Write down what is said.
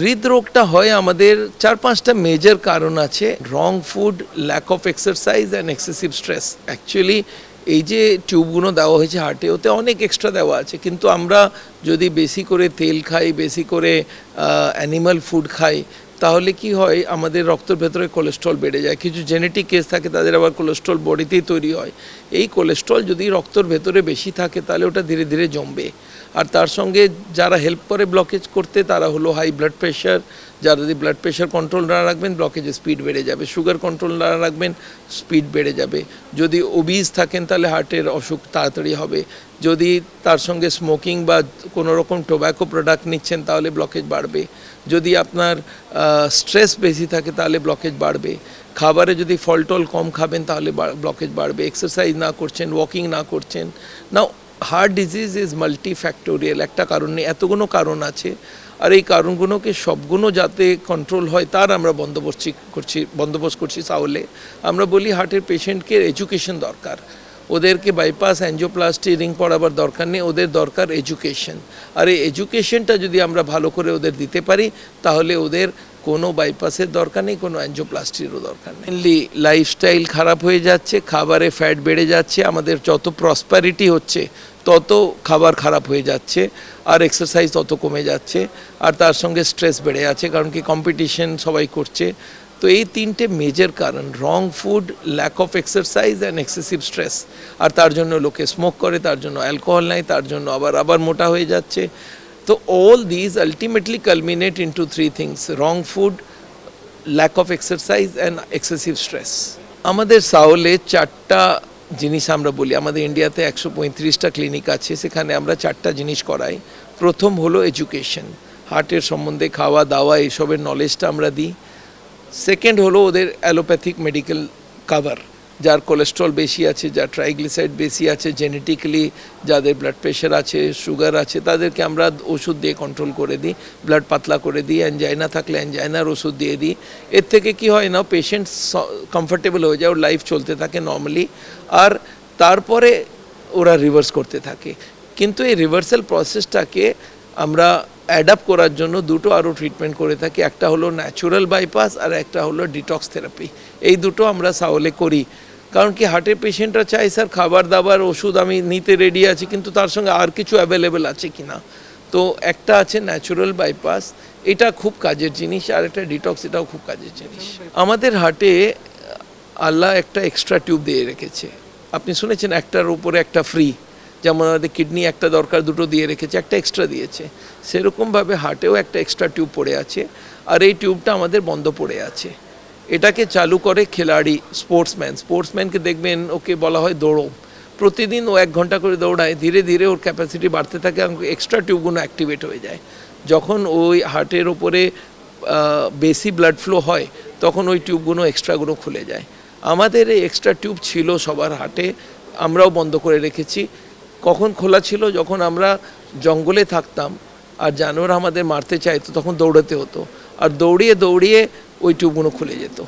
হৃদরোগটা হয় আমাদের চার পাঁচটা মেজর কারণ আছে wrong food lack of exercise and excessive stress actually এই যে টিউবগুলো দেওয়া হয়েছে হার্টে ওতে অনেক এক্সট্রা দেওয়া আছে। কিন্তু আমরা যদি বেশি করে তেল খাই, বেশি করে অ্যানিমাল ফুড খাই, তাহলে কি হয়, আমাদের রক্তের ভেতরে কোলেস্ট্রল বেড়ে যায়। কিছু জেনেটিক কেস থাকে, তাদের আবার কোলেস্ট্রল বডিতেই তৈরি হয়। এই কোলেস্ট্রল যদি রক্তর ভেতরে বেশি থাকে, তাহলে ওটা ধীরে ধীরে জমবে। আর তার সঙ্গে যারা হেল্প করে ব্লকেজ করতে, তারা হলো হাই ব্লাড প্রেশার যারা যদি ব্লাড প্রেশার কন্ট্রোল না রাখবেন ব্লকেজের স্পিড বেড়ে যাবে। সুগার কন্ট্রোল না রাখবেন স্পিড বেড়ে যাবে। যদি ওবিজ থাকেন, তাহলে হার্টের অসুখ তাড়াতাড়ি হবে। যদি তার সঙ্গে স্মোকিং বা কোনো রকম টোব্যাকো প্রোডাক্ট নিচ্ছেন, তাহলে ব্লকেজ বাড়বে। যদি আপনার স্ট্রেস বেশি থাকে, তাহলে ব্লকেজ বাড়বে। খাবারে যদি ফল টল কম খাবেন, তাহলে ব্লকেজ বাড়বে। এক্সারসাইজ না করছেন ওয়াকিং না করছেন। না হার্ট ডিজিজ ইজ মাল্টিফ্যাক্টোরিয়াল একটা কারণ নেই এতগুলো কারণ আছে। আর এই কারণগুলোকে সবগুলো যাতে কন্ট্রোল হয়, তার আমরা বন্দোবস্ত করছি বন্দোবস্ত করছি তাহলে আমরা বলি হার্টের পেশেন্টকে এডুকেশন দরকার। ওদেরকে বাইপাস অ্যাঞ্জিওপ্লাস্টি রিং পড়াবার দরকার নেই, ওদের দরকার এডুকেশন আর এই এডুকেশনটা যদি আমরা ভালো করে ওদের দিতে পারি, তাহলে ওদের কোনো বাইপাসের দরকার নেই, কোনো অ্যাঞ্জিওপ্লাস্টিরও দরকার নেই। মেনলি লাইফস্টাইল খারাপ হয়ে যাচ্ছে, খাবারে ফ্যাট বেড়ে যাচ্ছে, আমাদের যত প্রসপারিটি হচ্ছে তত খাবার খারাপ হয়ে যাচ্ছে, আর এক্সারসাইজ তত কমে যাচ্ছে, আর তার সঙ্গে স্ট্রেস বেড়ে যাচ্ছে, কারণ কি কম্পিটিশন সবাই করছে। তো এই তিনটে মেজর কারণ wrong food lack of exercise and excessive stress আর তার জন্য লোকে স্মোক করে, তার জন্য অ্যালকোহল নেয় তার জন্য আবার আবার মোটা হয়ে যাচ্ছে। তো all these ultimately culminate into three things wrong food lack of exercise and excessive stress আমাদের সাউলে চারটা জিনিস আমরা বলি, আমাদের ইন্ডিয়াতে একশো পঁয়ত্রিশটা ক্লিনিক আছে, সেখানে আমরা চারটা জিনিস করাই। প্রথম হলো এডুকেশন হার্টের সম্বন্ধে খাওয়া, দাওয়া এইসবের নলেজটা আমরা দিই। সেকেন্ড হলো ওদের অ্যালোপ্যাথিক মেডিকেল কাভার যার কোলেস্ট্রল বেশি আছে, যার ট্রাইগ্লিসাইড বেশি আছে জেনেটিক্যালি যাদের ব্লাড প্রেশার আছে সুগার আছে, তাদেরকে আমরা ওষুধ দিয়ে কন্ট্রোল করে দিই ব্লাড পাতলা করে দিই অ্যানজাইনা থাকলে অ্যানজাইনার ওষুধ দিয়ে দিই। এর থেকে কি হয় না পেশেন্ট কমফর্টেবল হয়ে যায়, ওর লাইফ চলতে থাকে নর্মালি আর তারপরে ওরা রিভার্স করতে থাকে। কিন্তু এই রিভার্সাল প্রসেসটাকে আমরা অ্যাডাপ্ট করার জন্য দুটো আরও ট্রিটমেন্ট করে থাকি, একটা হলো ন্যাচুরাল বাইপাস আর একটা হলো ডিটক্স থেরাপি এই দুটো আমরা সাওলে করি। কারণ কি হার্টের পেশেন্টরা চাই স্যার, খাবার দাবার, ওষুধ আমি নিতে রেডি আছি, কিন্তু তার সঙ্গে আর কিছু অ্যাভেলেবেল আছে কি না তো একটা আছে ন্যাচুরাল বাইপাস এটা খুব কাজের জিনিস, আর একটা ডিটক্স এটাও খুব কাজের জিনিস। আমাদের হার্টে আল্লাহ একটা এক্সট্রা টিউব দিয়ে রেখেছে। আপনি শুনেছেন, একটার উপরে একটা ফ্রি যেমন আমাদের কিডনি একটা দরকার, দুটো দিয়ে রেখেছে, একটা এক্সট্রা দিয়েছে। সেরকমভাবে হার্টেও একটা এক্সট্রা টিউব পড়ে আছে, আর এই টিউবটা আমাদের বন্ধ পড়ে আছে। এটাকে চালু করে খেলাড়ি স্পোর্টসম্যান স্পোর্টসম্যানকে দেখবেন ওকে বলা হয় দৌড়ো। প্রতিদিন ও এক ঘণ্টা করে দৌড়ায়, ধীরে ধীরে ওর ক্যাপাসিটি বাড়তে থাকে এক্সট্রা টিউবগুলো অ্যাক্টিভেট হয়ে যায়। যখন ওই হার্টের ওপরে বেশি ব্লাড ফ্লো হয়, তখন ওই টিউবগুলো এক্সট্রাগুলো খুলে যায়। আমাদের এই এক্সট্রা টিউব ছিল সবার হাটে, আমরাও বন্ধ করে রেখেছি। কখন খোলা ছিল? যখন আমরা জঙ্গলে থাকতাম, আর জানোয়ার আমাদের মারতে চাইতো, তখন দৌড়াতে হতো। আর দৌড়িয়ে দৌড়িয়ে ওই টিউবগুলো খুলে যেত।